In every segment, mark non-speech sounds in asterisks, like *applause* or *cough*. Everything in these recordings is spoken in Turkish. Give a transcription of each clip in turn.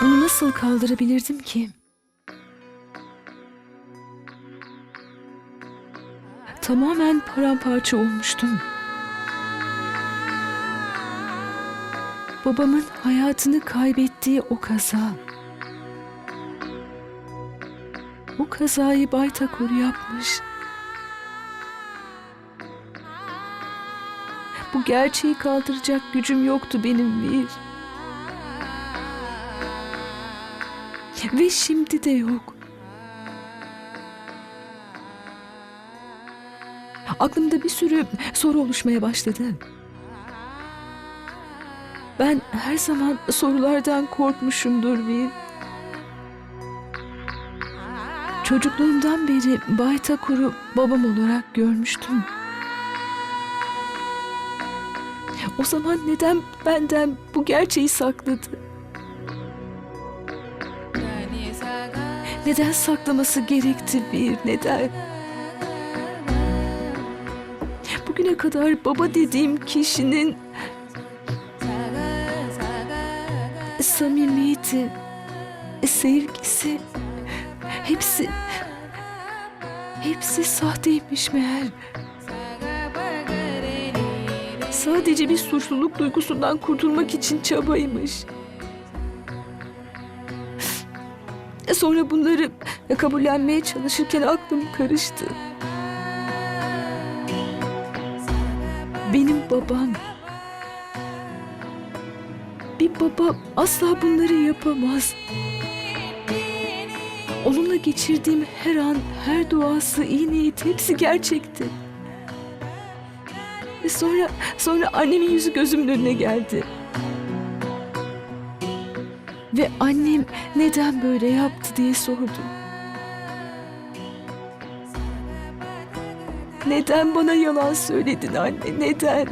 Bunu nasıl kaldırabilirdim ki? Tamamen paramparça olmuştum. Babamın hayatını kaybettiği o kaza. O kazayı Baytakur yapmış. Bu gerçeği kaldıracak gücüm yoktu benim bir. Ve şimdi de yok. Aklımda bir sürü soru oluşmaya başladı. Ben her zaman sorulardan korkmuşumdur bir. Çocukluğumdan beri Baytakur'u babam olarak görmüştüm. O zaman neden benden bu gerçeği sakladı? Neden saklaması gerekti bir neden? Bugüne kadar baba dediğim kişinin samimiyeti, sevgisi hepsi hepsi sahteymiş meğer. Sadece bir suçluluk duygusundan kurtulmak için çabaymış. Sonra bunları kabullenmeye çalışırken aklım karıştı. Benim babam. Bir baba asla bunları yapamaz. Onunla geçirdiğim her an, her duası, iyi niyet hepsi gerçekti. Ve sonra, sonra annemin yüzü gözümün önüne geldi. Ve annem neden böyle yaptı diye sordu. Neden bana yalan söyledin anne? Neden?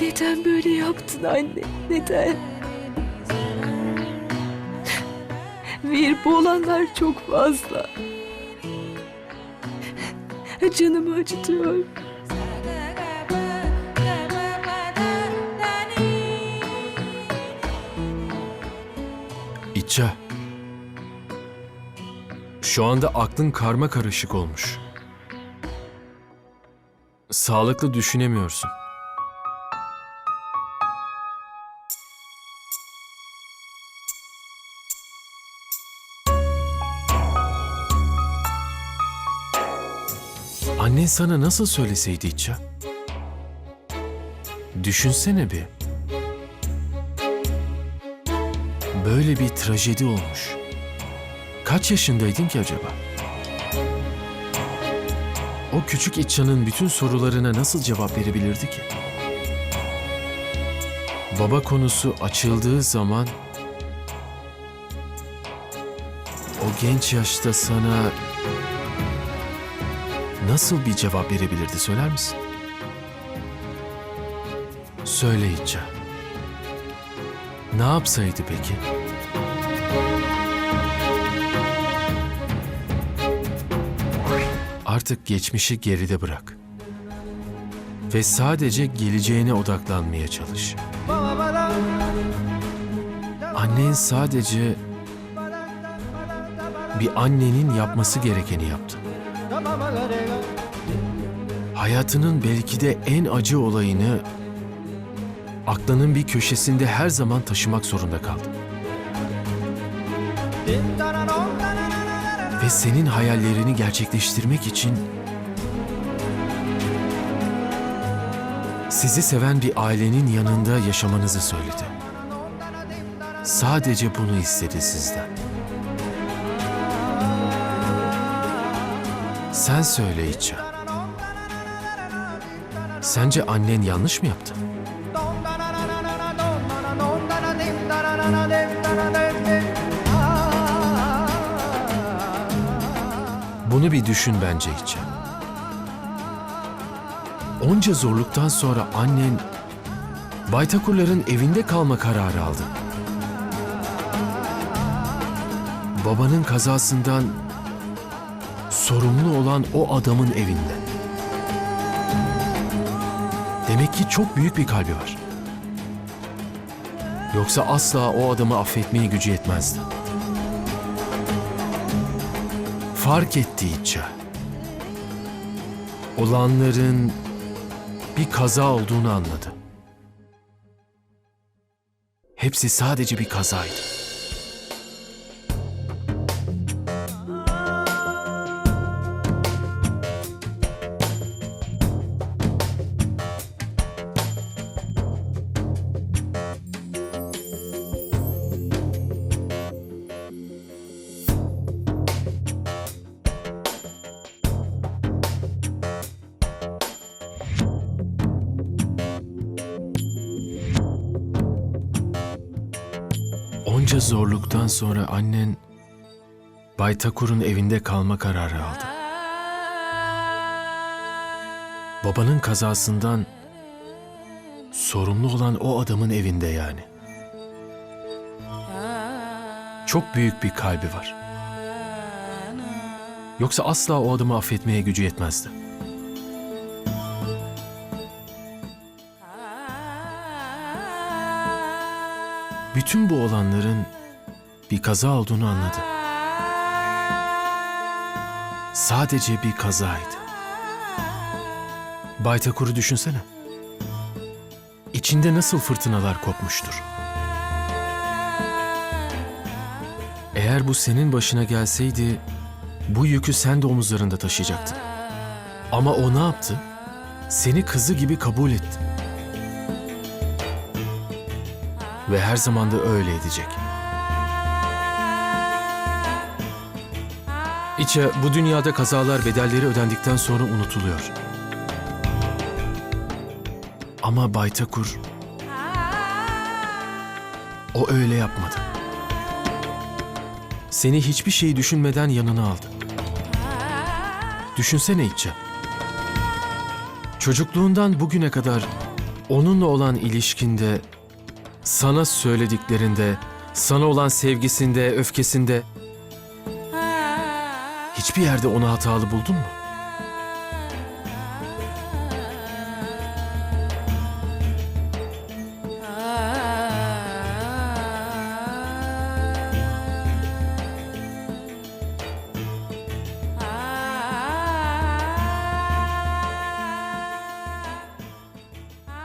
Neden böyle yaptın anne? Neden? Vir bu olanlar çok fazla. Canımı acıtıyor. İtça. Şu anda aklın karma karışık olmuş. Sağlıklı düşünemiyorsun. Annen sana nasıl söyleseydi İtça? Düşünsene bir. Böyle bir trajedi olmuş. Kaç yaşındaydın ki acaba? O küçük İtça'nın bütün sorularına nasıl cevap verebilirdi ki? Baba konusu açıldığı zaman o genç yaşta sana nasıl bir cevap verebilirdi söyler misin? Söyle İtça. Ne yapsaydı peki? Artık geçmişi geride bırak. Ve sadece geleceğine odaklanmaya çalış. Annen sadece bir annenin yapması gerekeni yaptı. Hayatının belki de en acı olayını aklının bir köşesinde her zaman taşımak zorunda kaldı. Ve senin hayallerini gerçekleştirmek için sizi seven bir ailenin yanında yaşamanızı söyledi. Sadece bunu istedi sizden. Sen söyle İça. Sence annen yanlış mı yaptı? Bunu bir düşün bence İça. Onca zorluktan sonra annen Baytakurların evinde kalma kararı aldı. Babanın kazasından sorumlu olan o adamın evinde. Demek ki çok büyük bir kalbi var. Yoksa asla o adamı affetmeye gücü yetmezdi. Fark etti İtça. Olanların bir kaza olduğunu anladı. Hepsi sadece bir kazaydı. Zorluktan sonra annen Bay Takur'un evinde kalma kararı aldı. Babanın kazasından sorumlu olan o adamın evinde yani. Çok büyük bir kalbi var. Yoksa asla o adamı affetmeye gücü yetmezdi. Bütün bu olanların bir kaza olduğunu anladı. Sadece bir kazaydı. Baytakur'u düşünsene. İçinde nasıl fırtınalar kopmuştur. Eğer bu senin başına gelseydi, bu yükü sen de omuzlarında taşıyacaktın. Ama o ne yaptı? Seni kızı gibi kabul etti. Ve her zaman da öyle edecek. İçe bu dünyada kazalar bedelleri ödendikten sonra unutuluyor. Ama Baytakur o öyle yapmadı. Seni hiçbir şey düşünmeden yanına aldı. Düşünsene İtçe. Çocukluğundan bugüne kadar onunla olan ilişkinde, sana söylediklerinde, sana olan sevgisinde, öfkesinde hiçbir yerde onu hatalı buldun mu?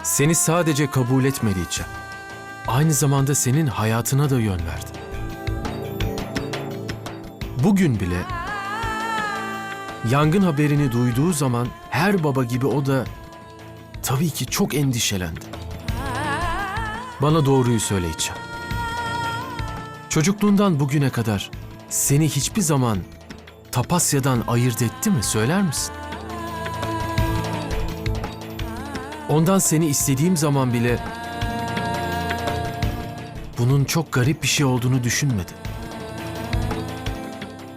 Seni sadece kabul için. Aynı zamanda senin hayatına da yön verdi. Bugün bile yangın haberini duyduğu zaman her baba gibi o da tabii ki çok endişelendi. Bana doğruyu söyle İçen. Çocukluğundan bugüne kadar seni hiçbir zaman Tapasya'dan ayırt etti mi söyler misin? Ondan seni istediğim zaman bile bunun çok garip bir şey olduğunu düşünmedi.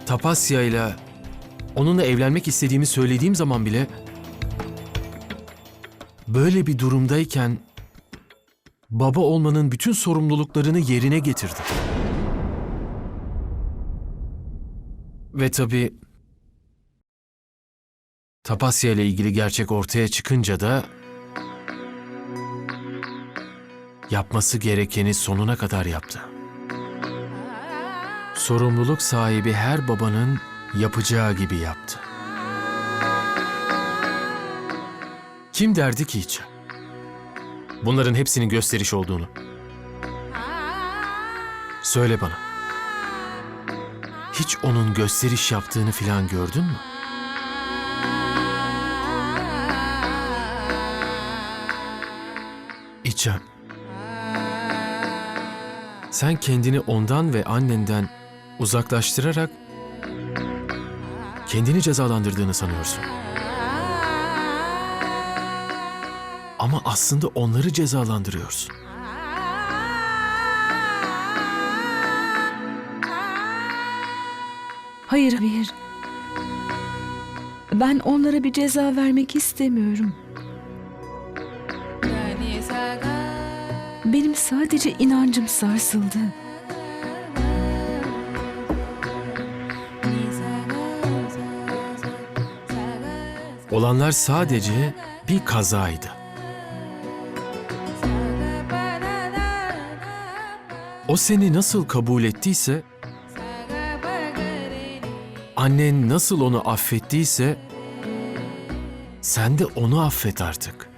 Tapasya ile onunla evlenmek istediğimi söylediğim zaman bile böyle bir durumdayken baba olmanın bütün sorumluluklarını yerine getirdi. Ve tabii Tapasya ile ilgili gerçek ortaya çıkınca da yapması gerekeni sonuna kadar yaptı. Sorumluluk sahibi her babanın yapacağı gibi yaptı. Kim derdi ki hiç? Bunların hepsinin gösteriş olduğunu. Söyle bana. Hiç onun gösteriş yaptığını filan gördün mü? İçem. Sen kendini ondan ve annenden uzaklaştırarak kendini cezalandırdığını sanıyorsun. Ama aslında onları cezalandırıyorsun. Hayır hayır. Ben onlara bir ceza vermek istemiyorum. Benim sadece inancım sarsıldı. Olanlar sadece bir kazaydı. O seni nasıl kabul ettiyse, annen nasıl onu affettiyse, sen de onu affet artık.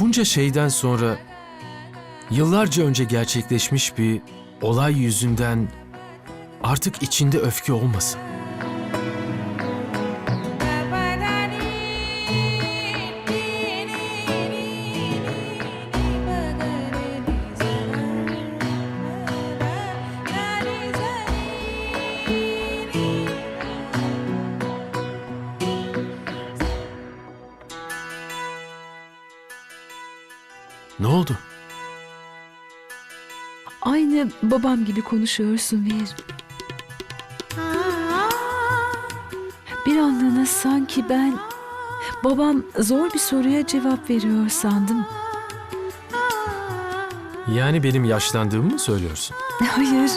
Bunca şeyden sonra yıllarca önce gerçekleşmiş bir olay yüzünden artık içinde öfke olmasın. Oldu? Aynı babam gibi konuşuyorsun Vir. Bir anlığına sanki ben babam zor bir soruya cevap veriyor sandım. Yani benim yaşlandığımı mı söylüyorsun? *laughs* Hayır.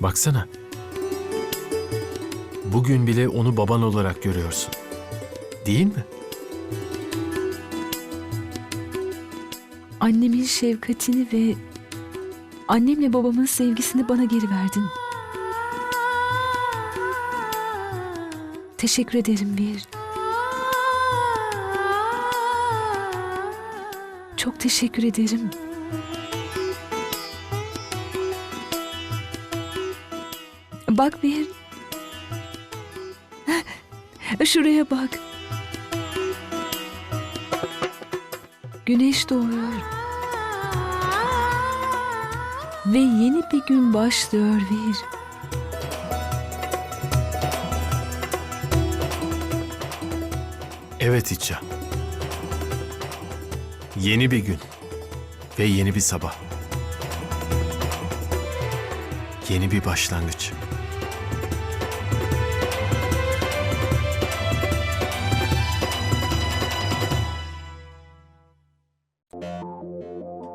Baksana. Bugün bile onu baban olarak görüyorsun. Değil mi? Annemin şefkatini ve annemle babamın sevgisini bana geri verdin. Teşekkür ederim Bir. Çok teşekkür ederim. Bak Bir. Şuraya bak. Güneş doğuyor. Ve yeni bir gün başlıyor Vir. Evet İtça. Yeni bir gün ve yeni bir sabah. Yeni bir başlangıç.